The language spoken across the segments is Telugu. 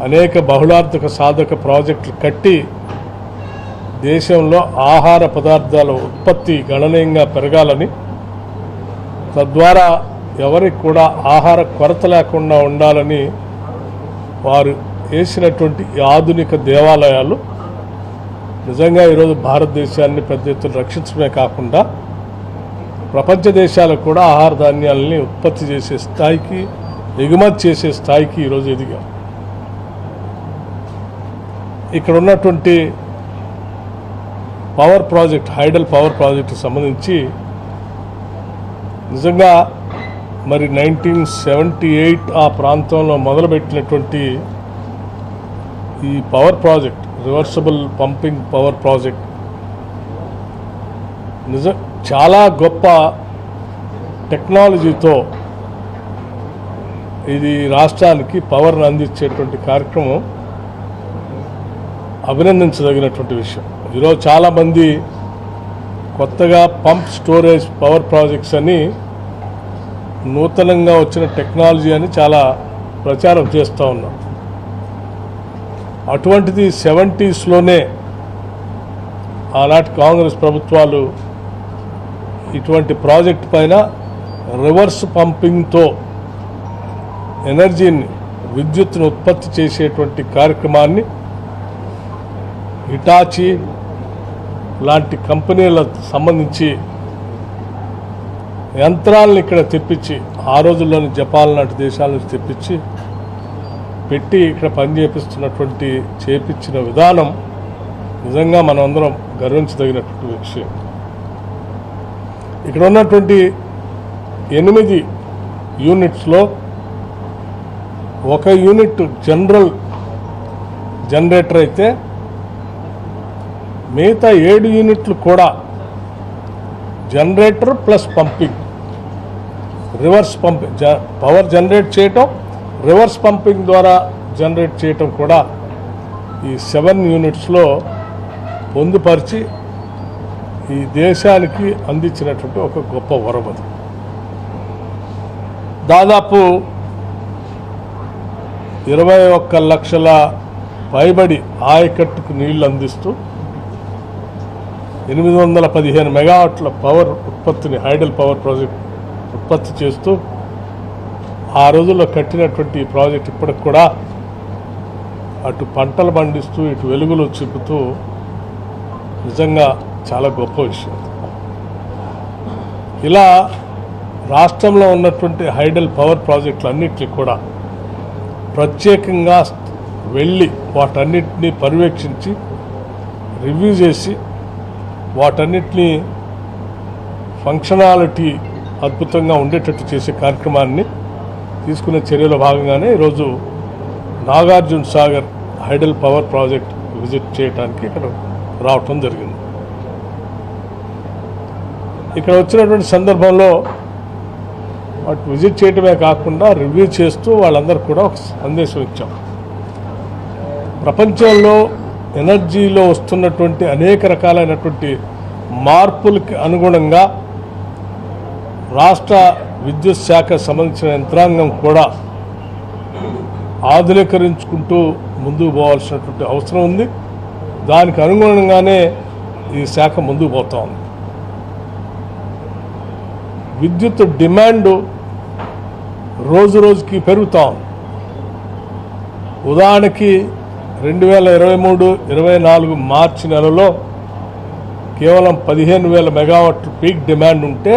అనేక బహుళార్థక సాధక ప్రాజెక్టులు కట్టి దేశంలో ఆహార పదార్థాల ఉత్పత్తి గణనీయంగా పెరగాలని తద్వారా ఎవరికి కూడా ఆహార కొరత లేకుండా ఉండాలని వారు వేసినటువంటి ఆధునిక దేవాలయాలు నిజంగా ఈరోజు భారతదేశాన్ని పెద్ద ఎత్తున రక్షించడమే కాకుండా ప్రపంచ దేశాలకు కూడా ఆహార ధాన్యాలని ఉత్పత్తి చేసే స్థాయికి ఎగుమతి చేసే స్థాయికి ఈరోజు ఎదిగాం ఇక్కడ ఉన్నటువంటి పవర్ ప్రాజెక్ట్ హైడల్ పవర్ ప్రాజెక్టుకు సంబంధించి నిజంగా మరి నైన్టీన్ సెవెంటీ ఎయిట్ ఆ ప్రాంతంలో మొదలుపెట్టినటువంటి ఈ power project reversible pumping power project నిజ చాలా గొప్ప టెక్నాలజీతో ఇది రాష్ట్రానికి పవర్ను అందించేటువంటి కార్యక్రమం. అభినందించదగినటువంటి విషయం. ఈరోజు చాలామంది కొత్తగా పంప్ స్టోరేజ్ పవర్ ప్రాజెక్ట్స్ అని నూతనంగా వచ్చిన టెక్నాలజీ అని చాలా ప్రచారం చేస్తూ ఉన్నాం. అటువంటిది సెవెంటీస్లోనే ఆనాటి కాంగ్రెస్ ప్రభుత్వాలు ఇటువంటి ప్రాజెక్ట్ పైన రివర్స్ పంపింగ్తో ఎనర్జీని విద్యుత్తును ఉత్పత్తి చేసేటువంటి కార్యక్రమాన్ని హిటాచి లాంటి కంపెనీలకు సంబంధించి యంత్రాలను ఇక్కడ తెప్పించి ఆ రోజుల్లోని జపాన్ లాంటి దేశాల నుంచి తెప్పించి పెట్టి ఇక్కడ పని చేపిస్తున్నటువంటి చేపించిన విధానం నిజంగా మనమందరం గర్వించదగినటువంటి విషయం. ఇక్కడ ఉన్నటువంటి ఎనిమిది యూనిట్స్లో ఒక యూనిట్ జనరల్ జనరేటర్ అయితే మిగతా ఏడు యూనిట్లు కూడా generator plus pumping. Reverse pumping జ- పవర్ జనరేట్ చేయటం రివర్స్ పంపింగ్ ద్వారా జనరేట్ చేయటం కూడా ఈ సెవెన్ యూనిట్స్లో పొందుపరిచి ఈ దేశానికి అందించినటువంటి ఒక గొప్ప వరం అది. దాదాపు ఇరవై ఒక్క లక్షల పైబడి ఆయకట్టుకు నీళ్ళు అందిస్తూ ఎనిమిది వందల పదిహేను మెగావాట్ల పవర్ ఉత్పత్తిని హైడల్ పవర్ ప్రాజెక్ట్ ఉత్పత్తి చేస్తూ ఆ రోజుల్లో కట్టినటువంటి ప్రాజెక్ట్ ఇప్పటికి కూడా అటు పంటలు పండిస్తూ ఇటు వెలుగులు చూపుతూ నిజంగా చాలా గొప్ప విషయం. ఇలా రాష్ట్రంలో ఉన్నటువంటి హైడల్ పవర్ ప్రాజెక్టులన్నింటినీ కూడా ప్రత్యేకంగా వెళ్ళి వాటన్నిటిని పర్యవేక్షించి రివ్యూ చేసి వాటన్నిటిని ఫంక్షనాలిటీ అద్భుతంగా ఉండేటట్టు చేసే కార్యక్రమాన్ని తీసుకునే చర్యలో భాగంగానే ఈరోజు Nagarjuna Sagar hydel power project visit చేయడానికి ఇక్కడ రావటం జరిగింది. ఇక్కడ వచ్చినటువంటి సందర్భంలో వాటి విజిట్ చేయటమే కాకుండా రివ్యూ చేస్తూ వాళ్ళందరూ కూడా ఒక సందేశం ఇచ్చాం. ప్రపంచంలో ఎనర్జీలో వస్తున్నటువంటి అనేక రకాలైనటువంటి మార్పులకి అనుగుణంగా రాష్ట్ర విద్యుత్ శాఖ సంబంధించిన యంత్రాంగం కూడా ఆధునీకరించుకుంటూ ముందుకు పోవాల్సినటువంటి అవసరం ఉంది. దానికి అనుగుణంగానే ఈ శాఖ ముందుకు పోతా ఉంది. విద్యుత్ డిమాండ్ రోజు రోజుకి పెరుగుతా ఉంది. ఉదాహరణకి రెండు వేల ఇరవై మూడు ఇరవై నాలుగు మార్చి నెలలో కేవలం పదిహేను వేల మెగావాట్ పీక్ డిమాండ్ ఉంటే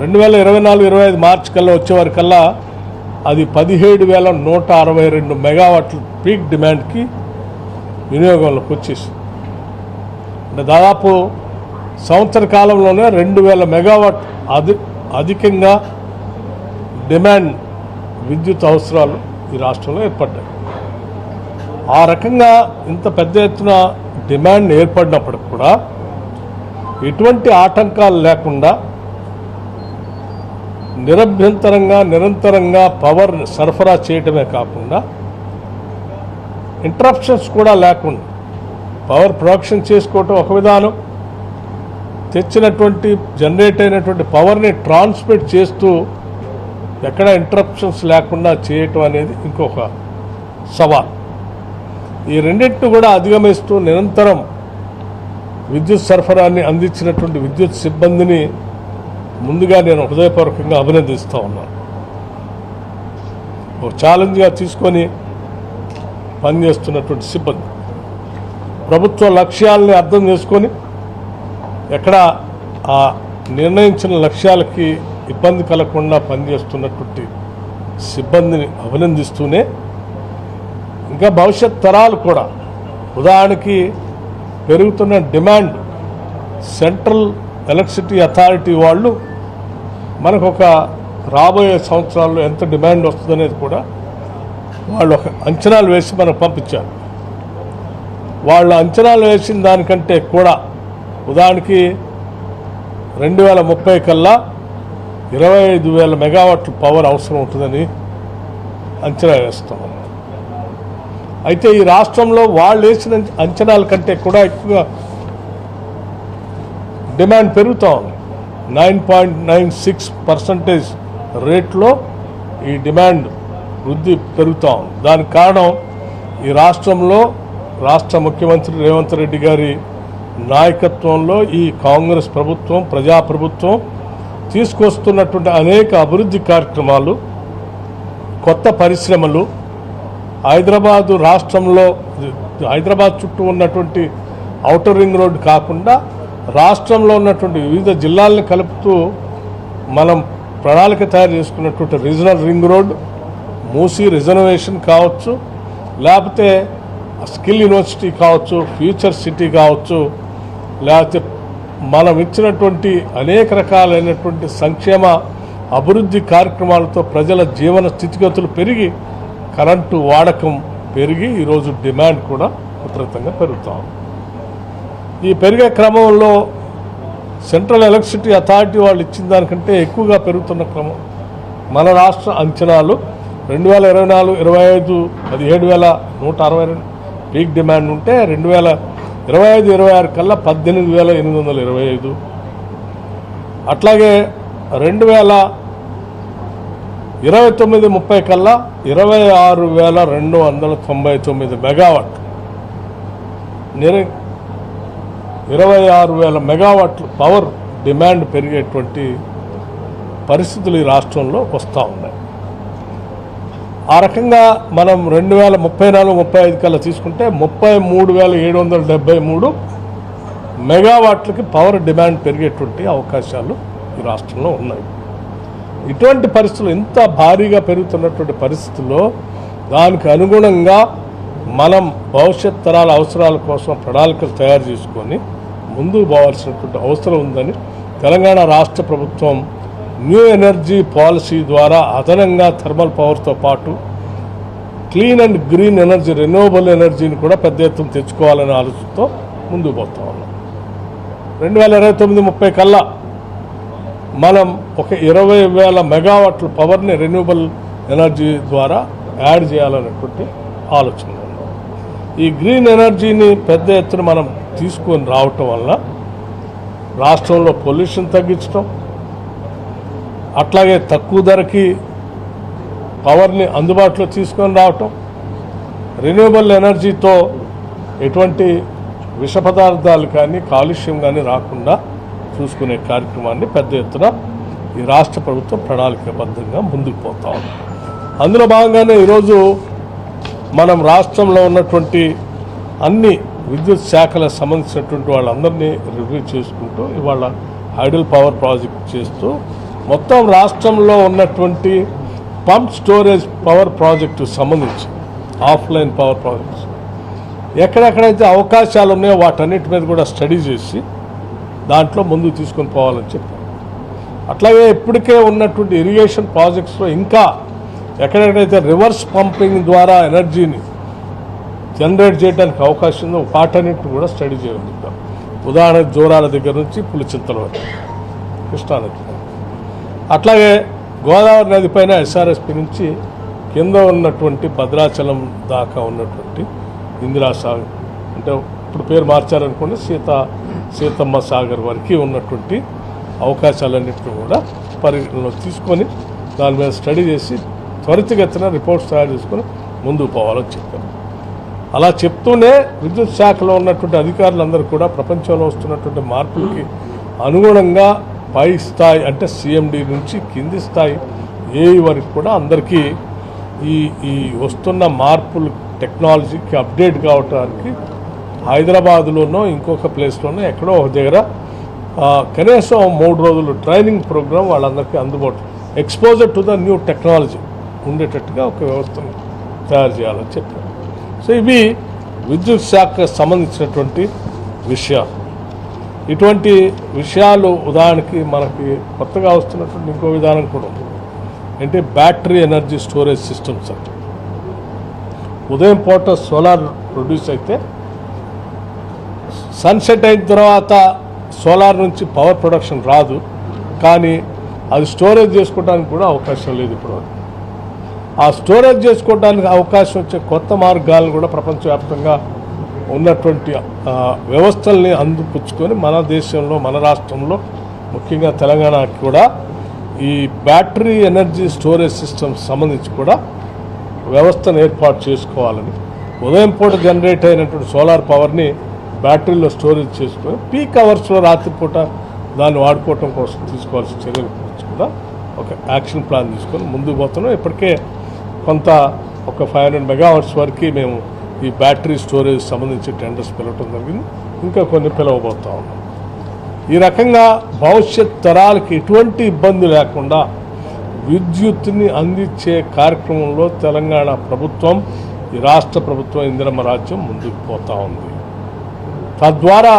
రెండు వేల ఇరవై నాలుగు ఇరవై ఐదు మార్చి కల్లా వచ్చేవారికల్లా అది పదిహేడు వేల నూట అరవై రెండు మెగావాట్ల పీక్ డిమాండ్కి వినియోగంలోకి వచ్చేసి అంటే దాదాపు సంవత్సర కాలంలోనే రెండు వేల మెగావాట్ అధి అధికంగా డిమాండ్ విద్యుత్ అవసరాలు ఈ రాష్ట్రంలో ఏర్పడ్డాయి. ఆ రకంగా ఇంత పెద్ద ఎత్తున డిమాండ్ ఏర్పడినప్పటికి కూడా ఎటువంటి ఆటంకాలు లేకుండా నిరభ్యంతరంగా నిరంతరంగా పవర్ సరఫరా చేయటమే కాకుండా ఇంటరప్షన్స్ కూడా లేకుండా పవర్ ప్రొడక్షన్ చేసుకోవటం ఒక విధానం తెచ్చినటువంటి జనరేట్ అయినటువంటి పవర్ని ట్రాన్స్మిట్ చేస్తూ ఎక్కడ ఇంటరప్షన్స్ లేకుండా చేయటం అనేది ఇంకొక సవాల్. ఈ రెండింటిని కూడా అధిగమిస్తూ నిరంతరం విద్యుత్ సరఫరాని అందించినటువంటి విద్యుత్ సిబ్బందిని ముందుగా నేను హృదయపూర్వకంగా అభినందిస్తూ ఉన్నాను ఒక ఛాలెంజ్గా తీసుకొని పనిచేస్తున్నటువంటి సిబ్బంది. ప్రభుత్వ లక్ష్యాలని అర్థం చేసుకొని ఎక్కడ ఆ నిర్ణయించిన లక్ష్యాలకి ఇబ్బంది కలగకుండా పనిచేస్తున్నటువంటి సిబ్బందిని అభినందిస్తూనే ఇంకా భవిష్యత్ తరాలు కూడా. ఉదాహరణకి పెరుగుతున్న డిమాండ్ సెంట్రల్ ఎలక్ట్రిసిటీ అథారిటీ వాళ్ళు మనకు ఒక రాబోయే సంవత్సరాల్లో ఎంత డిమాండ్ వస్తుందనేది కూడా వాళ్ళు ఒక అంచనాలు వేసి మనకు పంపించారు. వాళ్ళు అంచనాలు వేసిన దానికంటే కూడా ఉదాహరణకి రెండు వేల ముప్పై కల్లా ఇరవై ఐదు వేల మెగావాట్లు పవర్ అవసరం ఉంటుందని అంచనా వేస్తాం అయితే ఈ రాష్ట్రంలో వాళ్ళు వేసిన అంచనాల కంటే కూడా ఎక్కువగా డిమాండ్ పెరుగుతూ ఉంది. Nine point nine six percentage రేట్లో ఈ డిమాండ్ వృద్ధి పెరుగుతూ ఉంది. దానికి కారణం ఈ రాష్ట్రంలో రాష్ట్ర ముఖ్యమంత్రి రేవంత్ రెడ్డి గారి నాయకత్వంలో ఈ కాంగ్రెస్ ప్రభుత్వం ప్రజాప్రభుత్వం తీసుకొస్తున్నటువంటి అనేక అభివృద్ధి కార్యక్రమాలు కొత్త పరిశ్రమలు హైదరాబాదు రాష్ట్రంలో హైదరాబాద్ చుట్టూ ఉన్నటువంటి అవుటర్ రింగ్ రోడ్డు కాకుండా రాష్ట్రంలో ఉన్నటువంటి వివిధ జిల్లాలను కలుపుతూ మనం ప్రణాళిక తయారు చేసుకున్నటువంటి regional ring road Musi reservation కావచ్చు లేకపోతే స్కిల్ యూనివర్సిటీ కావచ్చు ఫ్యూచర్ సిటీ కావచ్చు లేకపోతే మనం ఇచ్చినటువంటి అనేక రకాలైనటువంటి సంక్షేమ అభివృద్ధి కార్యక్రమాలతో ప్రజల జీవన స్థితిగతులు పెరిగి కరెంటు వాడకం పెరిగి ఈరోజు డిమాండ్ కూడా విపరీతంగా పెరుగుతా ఈ పెరిగే క్రమంలో సెంట్రల్ ఎలక్ట్రిసిటీ అథారిటీ వాళ్ళు ఇచ్చిన దానికంటే ఎక్కువగా పెరుగుతున్న క్రమం మన రాష్ట్ర అంచనాలు రెండు వేల ఇరవై నాలుగు ఇరవై ఐదు పదిహేడు వేల నూట అరవై రెండు పీక్ డిమాండ్ ఉంటే రెండు వేల ఇరవై ఐదు ఇరవై ఆరు కల్లా పద్దెనిమిది వేల ఎనిమిది వందల ఇరవై ఐదు. అట్లాగే రెండు వేల ఇరవై తొమ్మిది ముప్పై కల్లా ఇరవై ఆరు వేల రెండు వందల తొంభై తొమ్మిది మెగావాట్ నిర ఇరవై ఆరు వేల మెగావాట్లు పవర్ డిమాండ్ పెరిగేటువంటి పరిస్థితులు ఈ రాష్ట్రంలో వస్తూ ఉన్నాయి. ఆ రకంగా మనం రెండు వేల ముప్పై నాలుగు ముప్పై ఐదు కల్లా తీసుకుంటే ముప్పై మూడు వేల ఏడు వందల డెబ్బై మూడు మెగావాట్లకి పవర్ డిమాండ్ పెరిగేటువంటి అవకాశాలు ఈ రాష్ట్రంలో ఉన్నాయి. ఇటువంటి పరిస్థితులు ఇంత భారీగా పెరుగుతున్నటువంటి పరిస్థితుల్లో దానికి అనుగుణంగా మనం భవిష్యత్ తరాల అవసరాల కోసం ప్రణాళికలు తయారు చేసుకొని ముందుకు పోవాల్సినటువంటి అవసరం ఉందని తెలంగాణ రాష్ట్ర ప్రభుత్వం న్యూ ఎనర్జీ పాలసీ ద్వారా అదనంగా థర్మల్ పవర్తో పాటు clean and green energy renewable ఎనర్జీని కూడా పెద్ద ఎత్తున తెచ్చుకోవాలనే ఆలోచనతో ముందుకు పోతా ఉన్నాం. రెండు వేల ఇరవై తొమ్మిది ముప్పై కల్లా మనం ఒక ఇరవై వేల మెగావాట్ల పవర్ని రెన్యూబుల్ ఎనర్జీ ద్వారా యాడ్ చేయాలనేటువంటి ఆలోచన ఈ గ్రీన్ ఎనర్జీని పెద్ద ఎత్తున మనం తీసుకొని రావటం వల్ల రాష్ట్రంలో పొల్యూషన్ తగ్గించడం అట్లాగే తక్కువ ధరకి పవర్ని అందుబాటులో తీసుకొని రావటం రెన్యూవబుల్ ఎనర్జీతో ఎటువంటి విష పదార్థాలు కానీ కాలుష్యం కానీ రాకుండా చూసుకునే కార్యక్రమాన్ని పెద్ద ఎత్తున ఈ రాష్ట్ర ప్రభుత్వం ప్రణాళికబద్ధంగా ముందుకు పోతా ఉంది. అందులో భాగంగానే ఈరోజు మనం రాష్ట్రంలో ఉన్నటువంటి అన్ని విద్యుత్ శాఖలకు సంబంధించినటువంటి వాళ్ళందరినీ రివ్యూ చేసుకుంటూ ఇవాళ హైడల్ పవర్ ప్రాజెక్ట్ చేస్తూ మొత్తం రాష్ట్రంలో ఉన్నటువంటి పంప్ స్టోరేజ్ పవర్ ప్రాజెక్టు సంబంధించి ఆఫ్లైన్ పవర్ ప్రాజెక్ట్స్. ఎక్కడెక్కడైతే అవకాశాలు ఉన్నాయో వాటన్నిటి మీద కూడా స్టడీ చేసి దాంట్లో ముందు తీసుకొని పోవాలని చెప్పారు. అట్లాగే ఇప్పటికే ఉన్నటువంటి ఇరిగేషన్ ప్రాజెక్ట్స్లో ఇంకా ఎక్కడెక్కడైతే రివర్స్ పంపింగ్ ద్వారా ఎనర్జీని జనరేట్ చేయడానికి అవకాశం ఉందో వాటన్నిటిని కూడా స్టడీ చేయగలుగుతాం. చెప్పారు ఉదాహరణ జోరాల దగ్గర నుంచి పులిచింతల వరకు కృష్ణానది అట్లాగే గోదావరి నది పైన ఎస్ఆర్ఎస్పి నుంచి కింద ఉన్నటువంటి భద్రాచలం దాకా ఉన్నటువంటి ఇందిరాసాగర్ అంటే ఇప్పుడు పేరు మార్చారనుకోండి సీత సీతమ్మ సాగర్ వరకు ఉన్నటువంటి అవకాశాలన్నింటినీ కూడా పరిగణలో తీసుకొని దాని మీద స్టడీ చేసి త్వరితగతిన రిపోర్ట్స్ తయారు చేసుకొని ముందుకు పోవాలని చెప్పారు అలా చెప్తూనే విద్యుత్ శాఖలో ఉన్నటువంటి అధికారులందరూ కూడా ప్రపంచంలో వస్తున్నటువంటి మార్పులకి అనుగుణంగా పై స్థాయి అంటే సిఎండి నుంచి కింది స్థాయి ఏ వరకు కూడా అందరికీ ఈ ఈ వస్తున్న మార్పులు టెక్నాలజీకి అప్డేట్ కావటానికి హైదరాబాద్లోనో ఇంకొక ప్లేస్లోనో ఎక్కడో ఒక దగ్గర కనీసం మూడు రోజులు ట్రైనింగ్ ప్రోగ్రామ్ వాళ్ళందరికీ అందుబాటు exposure to the new technology ఉండేటట్టుగా ఒక వ్యవస్థను తయారు చేయాలని చెప్పారు. సో ఇవి విద్యుత్ శాఖకు సంబంధించినటువంటి విషయాలు. ఇటువంటి విషయాలు ఉదాహరణకి మనకి కొత్తగా వస్తున్నటువంటి ఇంకో విధానం కూడా ఉంది. అంటే బ్యాటరీ ఎనర్జీ స్టోరేజ్ సిస్టమ్స్ అంటే ఉదయం పూట సోలార్ ప్రొడ్యూస్ అయితే సన్సెట్ అయిన తర్వాత సోలార్ నుంచి పవర్ ప్రొడక్షన్ రాదు. కానీ అది స్టోరేజ్ చేసుకోవడానికి కూడా అవకాశం లేదు ఇప్పుడు ఆ స్టోరేజ్ చేసుకోవడానికి అవకాశం వచ్చే కొత్త మార్గాలను కూడా ప్రపంచవ్యాప్తంగా ఉన్నటువంటి వ్యవస్థల్ని అందుపుచ్చుకొని మన దేశంలో మన రాష్ట్రంలో ముఖ్యంగా తెలంగాణకి కూడా ఈ బ్యాటరీ ఎనర్జీ స్టోరేజ్ సిస్టమ్స్ సంబంధించి కూడా వ్యవస్థను ఏర్పాటు చేసుకోవాలని ఉదయం పూట జనరేట్ అయినటువంటి సోలార్ పవర్ని బ్యాటరీలో స్టోరేజ్ చేసుకొని పీక్ అవర్స్లో రాత్రిపూట దాన్ని వాడుకోవటం కోసం తీసుకోవాల్సిన చర్యల గురించి కూడా ఒక యాక్షన్ ప్లాన్ తీసుకొని ముందుకు పోతున్నాం. ఇప్పటికే కొంత ఒక ఫైవ్ హండ్రెడ్ మెగావర్స్ వరకు మేము ఈ బ్యాటరీ స్టోరేజ్ సంబంధించి టెండర్స్ పిలవటం జరిగింది. ఇంకా కొన్ని పిలవబోతా ఉన్నాం. ఈ రకంగా భవిష్యత్ తరాలకి ఎటువంటి ఇబ్బంది లేకుండా విద్యుత్ని అందించే కార్యక్రమంలో తెలంగాణ ప్రభుత్వం ఈ రాష్ట్ర ప్రభుత్వం ఇందిరమ్మ రాజ్యం ముందుకు పోతా ఉంది. తద్వారా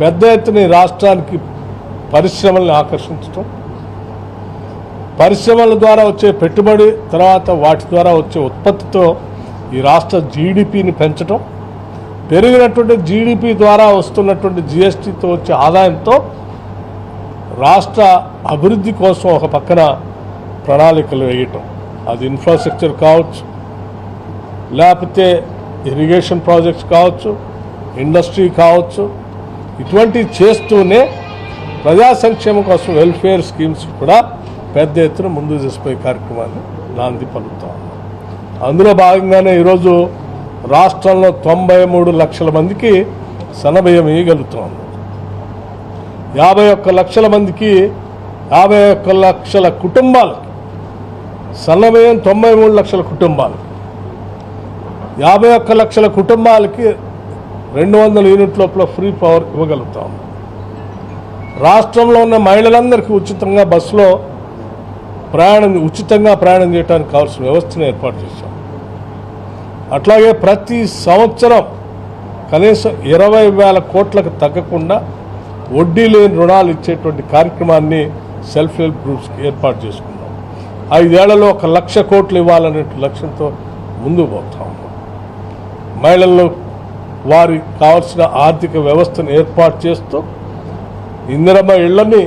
పెద్ద ఎత్తున రాష్ట్రానికి పరిశ్రమల్ని ఆకర్షించడం పరిశ్రమల ద్వారా వచ్చే పెట్టుబడి తర్వాత వాటి ద్వారా వచ్చే ఉత్పత్తితో ఈ రాష్ట్ర జీడిపిని పెంచడం పెరిగినటువంటి జీడిపి ద్వారా వస్తున్నటువంటి జిఎస్టీతో వచ్చే ఆదాయంతో రాష్ట్ర అభివృద్ధి కోసం ఒక పక్కన ప్రణాళికలు వేయటం. అది ఇన్ఫ్రాస్ట్రక్చర్ కావచ్చు లేకపోతే ఇరిగేషన్ ప్రాజెక్ట్స్ కావచ్చు ఇండస్ట్రీ కావచ్చు ఇటువంటివి చేస్తూనే ప్రజా సంక్షేమం కోసం వెల్ఫేర్ స్కీమ్స్ కూడా పెద్ద ఎత్తున ముందు తీసుకునే కార్యక్రమాన్ని నాంది పలుకుతాం అందులో భాగంగానే ఈరోజు రాష్ట్రంలో తొంభై మూడు లక్షల మందికి సన్నబియ్యం ఇవ్వగలుగుతాం యాభై ఒక్క లక్షల మందికి యాభై ఒక్క లక్షల కుటుంబాలకి సన్నబియ్యం తొంభై మూడు లక్షల కుటుంబాలు యాభై ఒక్క లక్షల కుటుంబాలకి రెండు వందల యూనిట్ లోపల ఫ్రీ పవర్ ఇవ్వగలుగుతాం. రాష్ట్రంలో ఉన్న మహిళలందరికీ ఉచితంగా బస్సులో ప్రయాణం ఉచితంగా ప్రయాణం చేయడానికి కావాల్సిన వ్యవస్థను ఏర్పాటు చేశాం. అట్లాగే ప్రతి సంవత్సరం కనీసం ఇరవై వేల కోట్లకు తగ్గకుండా వడ్డీ లేని రుణాలు ఇచ్చేటువంటి కార్యక్రమాన్ని సెల్ఫ్ హెల్ప్ గ్రూప్స్కి ఏర్పాటు చేసుకున్నాం. ఐదేళ్ళలో ఒక లక్ష కోట్లు ఇవ్వాలనే లక్ష్యంతో ముందుకు పోతా. ఉన్నాం మహిళల్లో వారికి కావాల్సిన ఆర్థిక వ్యవస్థను ఏర్పాటు చేస్తూ ఇందిరమ్మ ఇళ్ళని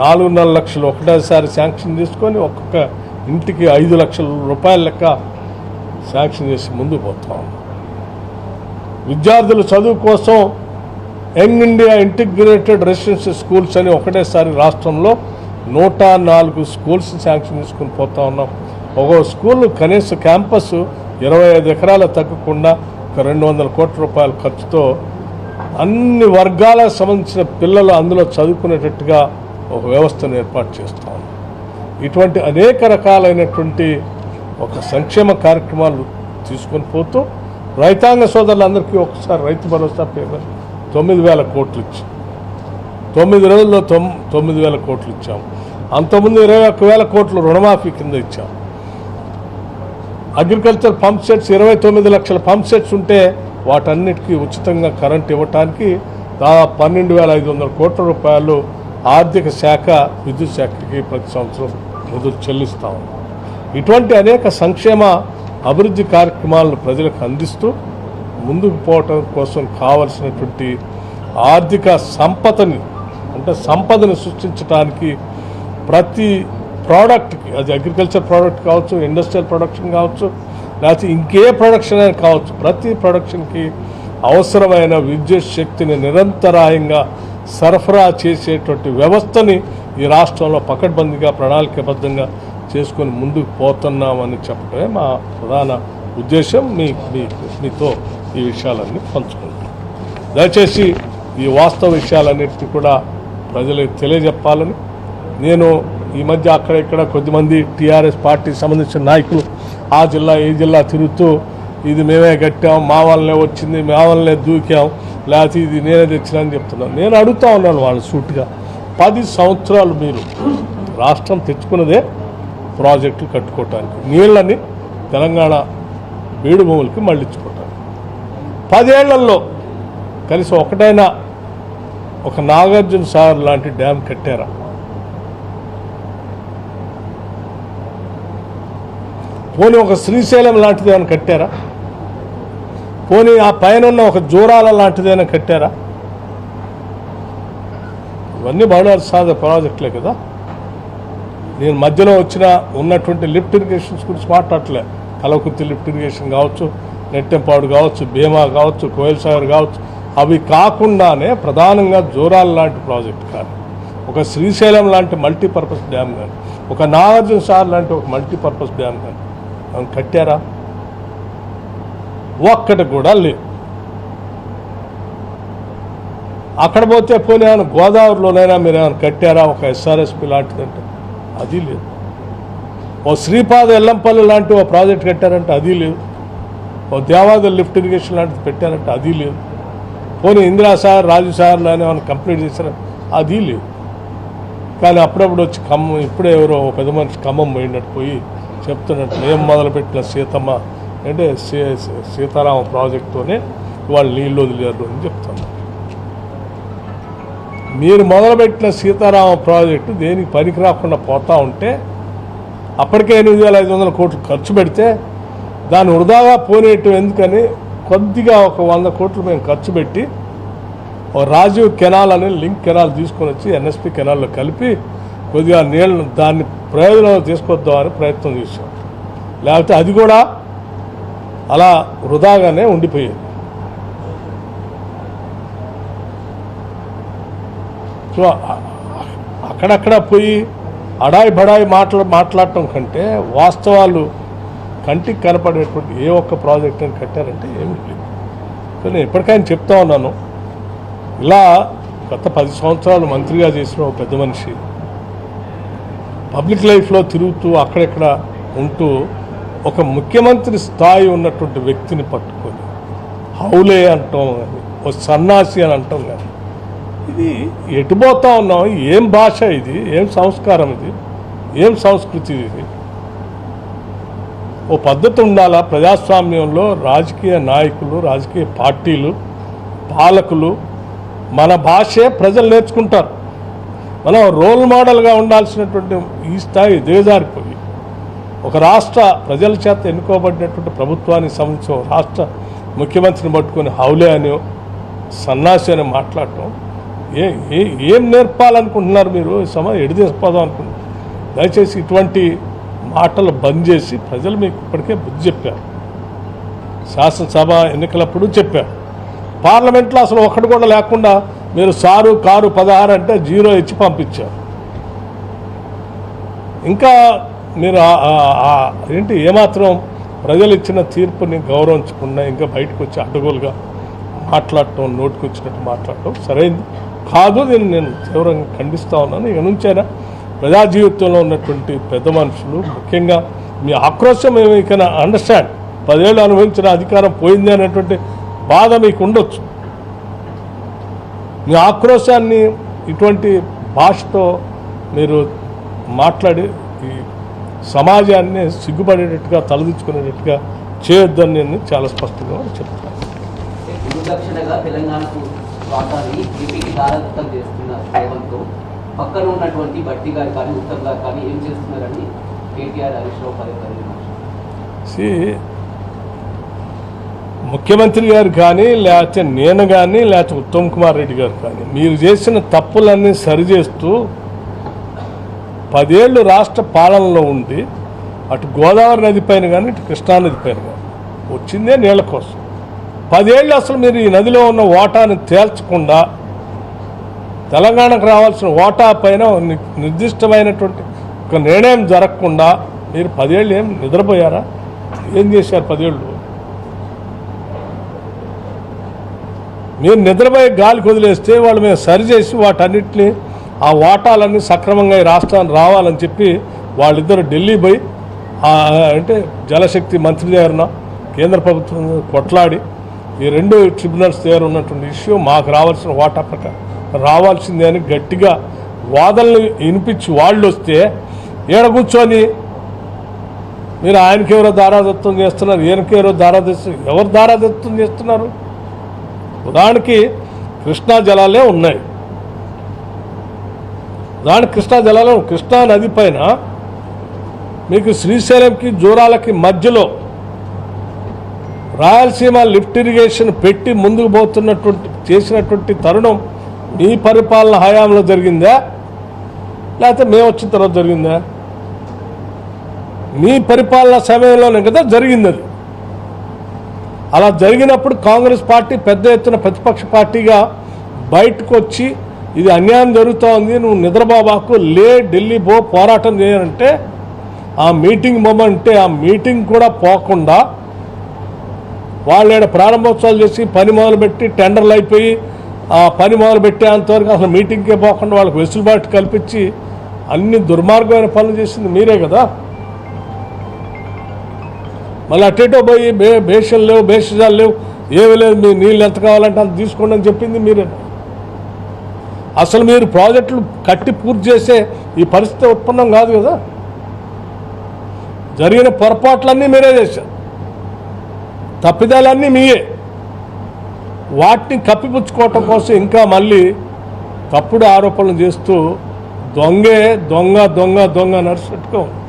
నాలుగున్నర లక్షలు ఒకటేసారి శాంక్షన్ తీసుకొని ఒక్కొక్క ఇంటికి ఐదు లక్షల రూపాయల లెక్క శాంక్షన్ చేసి ముందుకు పోతా ఉన్నాం. విద్యార్థుల చదువు కోసం young India integrated residential schools అని ఒకటేసారి రాష్ట్రంలో నూట నాలుగు స్కూల్స్ శాంక్షన్ తీసుకుని పోతా ఉన్నాం. ఒక్కో స్కూల్ కనీస క్యాంపస్ ఇరవై ఐదు ఎకరాల తగ్గకుండా ఒక రెండు వందల కోట్ల రూపాయల ఖర్చుతో అన్ని వర్గాలకు సంబంధించిన పిల్లలు అందులో చదువుకునేటట్టుగా ఒక వ్యవస్థను ఏర్పాటు చేస్తాం ఇటువంటి అనేక రకాలైనటువంటి ఒక సంక్షేమ కార్యక్రమాలు తీసుకొని పోతూ రైతాంగ సోదరులందరికీ ఒకసారి రైతు భరోసా పేపర్ తొమ్మిది వేల కోట్లు ఇచ్చాం. తొమ్మిది రోజుల్లో తొమ్మిది వేల కోట్లు ఇచ్చాము అంతకుముందు ఇరవై ఒక్క వేల కోట్లు రుణమాఫీ కింద ఇచ్చాము అగ్రికల్చర్ పంప్ సెట్స్ ఇరవై తొమ్మిది లక్షల పంప్ సెట్స్ ఉంటే వాటన్నిటికీ ఉచితంగా కరెంట్ ఇవ్వటానికి దాదాపు పన్నెండు వేల ఐదు వందల కోట్ల రూపాయలు ఆర్థిక శాఖ విద్యుత్ శాఖకి ప్రతి సంవత్సరం నిధులు చెల్లిస్తా ఉన్నాం ఇటువంటి అనేక సంక్షేమ అభివృద్ధి కార్యక్రమాలను ప్రజలకు అందిస్తూ ముందుకు పోవటం కోసం కావలసినటువంటి ఆర్థిక సంపదని అంటే సంపదను సృష్టించడానికి ప్రతి ప్రోడక్ట్కి అది అగ్రికల్చర్ ప్రోడక్ట్ కావచ్చు ఇండస్ట్రియల్ ప్రొడక్షన్ కావచ్చు లేకపోతే ఇంకే ప్రొడక్షన్ అయినా కావచ్చు ప్రతి ప్రొడక్షన్కి అవసరమైన విద్యుత్ శక్తిని నిరంతరాయంగా సరఫరా చేసేటువంటి వ్యవస్థని ఈ రాష్ట్రంలో పకడ్బందీగా ప్రణాళికబద్ధంగా చేసుకొని ముందుకు పోతున్నామని చెప్పడమే మా ప్రధాన ఉద్దేశం. మీ మీతో ఈ విషయాలన్నీ పంచుకుంటాం దయచేసి ఈ వాస్తవ విషయాలన్నింటినీ కూడా ప్రజలకు తెలియజెప్పాలని నేను ఈ మధ్య అక్కడ ఇక్కడ కొద్దిమంది టీఆర్ఎస్ పార్టీకి సంబంధించిన నాయకులు ఆ జిల్లా ఈ జిల్లా తిరుగుతూ ఇది మేమే కట్టాం మా వల్లనే వచ్చింది మా వల్లనే దూకాం లేకపోతే ఇది నేనే తెచ్చినా అని చెప్తున్నాను నేను అడుగుతా ఉన్నాను వాళ్ళు సూట్గా. పది సంవత్సరాలు మీరు రాష్ట్రం తెచ్చుకున్నదే ప్రాజెక్టులు కట్టుకోవటానికి నీళ్ళని తెలంగాణ బీడు భూములకి మళ్ళించుకోవటానికి పదేళ్ళలో కనీసం ఒకటైనా ఒక నాగార్జున సాగర్ లాంటి డ్యామ్ కట్టారా? పోనీ ఒక శ్రీశైలం లాంటిది ఏమైనా కట్టారా? పోనీ ఆ పైన ఉన్న ఒక జోరాల లాంటిదైనా కట్టారా? ఇవన్నీ బహుళ సాధ ప్రాజెక్టులే కదా. నేను మధ్యలో వచ్చిన ఉన్నటువంటి లిఫ్ట్ ఇరిగేషన్స్ గురించి మాట్లాడలే కలవకుర్తి లిఫ్ట్ ఇరిగేషన్ కావచ్చు నెట్టెంపాడు కావచ్చు భీమా కావచ్చు కోయల్ సాగర్ కావచ్చు. అవి కాకుండానే ప్రధానంగా జోరాల లాంటి ప్రాజెక్ట్ కానీ ఒక శ్రీశైలం లాంటి మల్టీపర్పస్ డ్యామ్ కానీ ఒక నాగార్జున సార్ లాంటి ఒక మల్టీపర్పస్ డ్యామ్ కానీ కట్టారా? ఒక్కటి కూడా లేదు అక్కడ పోతే పోనీ ఏమైనా గోదావరిలోనైనా మీరు ఏమైనా కట్టారా? ఒక ఎస్ఆర్ఎస్పి లాంటిదంటే అది లేదు. ఓ శ్రీపాద ఎల్లంపల్లి లాంటి ఓ ప్రాజెక్ట్ కట్టారంటే అది లేదు. ఓ దేవాద లిఫ్ట్ ఇరిగేషన్ లాంటిది పెట్టారంటే అది లేదు. పోనీ ఇందిరా సార్ రాజు సార్ లానే ఏమైనా కంప్లీట్ చేశారు? అది లేదు. కానీ అప్పుడప్పుడు వచ్చి ఖమ్మం ఇప్పుడే ఎవరో ఓ పెద్ద మనిషి ఖమ్మం పోయినట్టు పోయి చెప్తున్నట్టు నేను మొదలుపెట్టిన సీతమ్మ అంటే సీ సీతారామ ప్రాజెక్టుతోనే వాళ్ళు నీళ్ళు వదిలేరు అని చెప్తున్నారు. మీరు మొదలుపెట్టిన సీతారామ ప్రాజెక్టు దేనికి పనికి రాకుండా పోతా ఉంటే అప్పటికే ఎనిమిది వేల ఐదు వందల కోట్లు ఖర్చు పెడితే దాన్ని వృధాగా పోనేయటం ఎందుకని కొద్దిగా ఒక వంద కోట్లు మేము ఖర్చు పెట్టి ఓ రాజీవ్ కెనాల్ అనే లింక్ కెనాల్ తీసుకొని వచ్చి ఎన్ఎస్పి కెనాల్లో కలిపి కొద్దిగా నీళ్ళను దాన్ని ప్రయోజనం తీసుకొద్దామని ప్రయత్నం చేశాం. లేకపోతే అది కూడా అలా వృధాగానే ఉండిపోయేది. సో అక్కడక్కడ పోయి అడాయి బడాయి మాట్లా మాట్లాడటం కంటే వాస్తవాలు కంటికి కనపడేటువంటి ఏ ఒక్క ప్రాజెక్ట్ అని కట్టారంటే ఏమి లేదు. సో నేను ఎప్పటికైనా చెప్తా ఉన్నాను. ఇలా గత పది సంవత్సరాలు మంత్రిగా చేసిన ఒక పెద్ద మనిషి పబ్లిక్ లైఫ్లో తిరుగుతూ అక్కడెక్కడ ఉంటూ ఒక ముఖ్యమంత్రి స్థాయి ఉన్నటువంటి వ్యక్తిని పట్టుకొని హౌలే అంటాం కానీ ఓ సన్నాసి అని అంటాం కానీ ఇది ఎటుపోతా ఉన్నాం? ఏం భాష ఇది? ఏం సంస్కారం ఇది? ఏం సంస్కృతి ఇది? ఓ పద్ధతి ఉండాలా? ప్రజాస్వామ్యంలో రాజకీయ నాయకులు రాజకీయ పార్టీలు పాలకులు మన భాషే ప్రజలు నేర్చుకుంటారు. మనం రోల్ మోడల్గా ఉండాల్సినటువంటి ఈ స్థాయి దిగజారిపోయి ఒక రాష్ట్ర ప్రజల చేత ఎన్నుకోబడినటువంటి ప్రభుత్వానికి సంబంధించిన ఒక రాష్ట్ర ముఖ్యమంత్రిని పట్టుకొని హౌలే అని సన్నాసి అని మాట్లాడటం ఏ ఏ- ఏం నేర్పాలనుకుంటున్నారు మీరు? ఈ సమ ఎడి అనుకుంటున్నారు దయచేసి ఇటువంటి మాటలు బంద్ చేసి ప్రజలు మీకు ఇప్పటికే బుద్ధి చెప్పారు. శాసనసభ ఎన్నికలప్పుడు చెప్పారు. పార్లమెంట్లో అసలు ఒకటి కూడా లేకుండా మీరు సారు కారు పదహారు అంటే జీరో ఇచ్చి పంపించారు. ఇంకా మీరు ఏంటి ఏమాత్రం ప్రజలు ఇచ్చిన తీర్పుని గౌరవించకుండా ఇంకా బయటకు వచ్చి అడ్డగోలుగా మాట్లాడటం నోటికి వచ్చినట్టు మాట్లాడటం సరైంది. కాదు దీన్ని నేను తీవ్రంగా ఖండిస్తూ ఉన్నాను. ఇక నుంచైనా ప్రజా జీవితంలో ఉన్నటువంటి పెద్ద మనుషులు ముఖ్యంగా మీ ఆక్రోశం మేము అండర్స్టాండ్ పదేళ్ళు అనుభవించిన అధికారం పోయింది అనేటువంటి బాధ మీకు ఉండొచ్చు. మీ ఆక్రోశాన్ని ఇటువంటి భాషతో మీరు మాట్లాడి ఈ సమాజాన్ని సిగ్గుపడేటట్టుగా తలదించుకునేటట్టుగా చేయొద్దని నేను చాలా స్పష్టంగా చెప్తాను గురుదక్షిణగా తెలంగాణకు వాటాన్ని ఏపీకి దారాదత్తం చేస్తున్న రేవంత్ పక్కన ఉన్నటువంటి బట్టి గారు కానీ ఉత్తమ్ గారు కానీ ఏం చేస్తున్నారని కేటీఆర్ హరీష్ రావు పదే పదే విమర్శించారు. సి ముఖ్యమంత్రి గారు కానీ లేకపోతే నేను కానీ లేకపోతే ఉత్తమ్ కుమార్ రెడ్డి గారు కానీ మీరు చేసిన తప్పులన్నీ సరిచేస్తూ పదేళ్ళు రాష్ట్ర పాలనలో ఉండి అటు గోదావరి నది పైన కానీ ఇటు కృష్ణానది పైన కానీ వచ్చిందే నీళ్ళ కోసం. పదేళ్ళు అసలు మీరు ఈ నదిలో ఉన్న ఓటాను తేల్చకుండా తెలంగాణకు రావాల్సిన ఓటా పైన ని- నిర్దిష్టమైనటువంటి ఒక నిర్ణయం జరగకుండా మీరు పదేళ్ళు ఏం నిద్రపోయారా? ఏం చేశారు పదేళ్ళు? మీరు నిద్రపోయి గాలికి వదిలేస్తే వాళ్ళు మేము సరిచేసి వాటన్నిటిని ఆ వాటాలన్నీ సక్రమంగా ఈ రాష్ట్రానికి రావాలని చెప్పి వాళ్ళిద్దరు ఢిల్లీ పోయి అంటే జలశక్తి మంత్రి దగ్గర కేంద్ర ప్రభుత్వం కొట్లాడి ఈ రెండు ట్రిబ్యునల్స్ దగ్గర ఉన్నటువంటి ఇష్యూ మాకు రావాల్సిన వాటా ప్రకారం. రావాల్సిందే అని గట్టిగా వాదనలు వినిపించి వాళ్ళు వస్తే ఈడ కూర్చొని మీరు ఆయనకి ఎవరో చేస్తున్నారు ఈయనకెవరో ఎవరో ఎవరు దారాదత్వం చేస్తున్నారు? ఉదాహరణకి కృష్ణా జలాలే ఉన్నాయి. దాని కృష్ణా జలాలు కృష్ణా నది పైన మీకు శ్రీశైలంకి జూరాలకి మధ్యలో రాయలసీమ లిఫ్ట్ ఇరిగేషన్ పెట్టి ముందుకు పోతున్నటువంటి చేసినటువంటి తరుణం మీ పరిపాలన హయాంలో జరిగిందా? లేకపోతే మేము వచ్చిన తర్వాత జరిగిందా? మీ పరిపాలన సమయంలోనే కదా జరిగింది అది. అలా జరిగినప్పుడు కాంగ్రెస్ పార్టీ పెద్ద ఎత్తున ప్రతిపక్ష పార్టీగా బయటకు వచ్చి ఇది అన్యాయం జరుగుతోంది నువ్వు నిద్రబాబాకు లే ఢిల్లీ బో పోరాటం చేయాలంటే ఆ మీటింగ్ మొమెంటే ఆ మీటింగ్ కూడా పోకుండా వాళ్ళు ఈడ ప్రారంభోత్సవాలు చేసి పని మొదలుపెట్టి టెండర్లు అయిపోయి ఆ పని మొదలు పెట్టేంతవరకు అసలు మీటింగ్కే పోకుండా వాళ్ళకి వెసులుబాటు కల్పించి అన్ని దుర్మార్గమైన పనులు చేసింది మీరే కదా? మళ్ళీ అటేటో పోయి బే బేషలు లేవు బేషజాలు లేవు. ఏమీ లేదు మీ నీళ్ళు ఎంత కావాలంటే అంత తీసుకోండి అని చెప్పింది మీరే. అసలు మీరు ప్రాజెక్టులు కట్టి పూర్తి చేసే ఈ పరిస్థితి ఉత్పన్నం కాదు కదా. జరిగిన పొరపాట్లన్నీ మీరే చేశారు. తప్పిదాలన్నీ మీయే. వాటిని కప్పిపుచ్చుకోవటం కోసం ఇంకా మళ్ళీ తప్పుడు ఆరోపణలు చేస్తూ దొంగే దొంగ దొంగ దొంగ నడిచినట్టుగా ఉంది.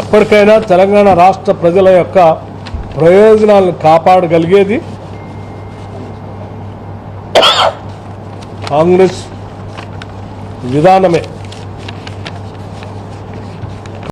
ఎప్పటికైనా తెలంగాణ రాష్ట్ర ప్రజల యొక్క ప్రయోజనాలను కాపాడగలిగేది కాంగ్రెస్ విధానమే.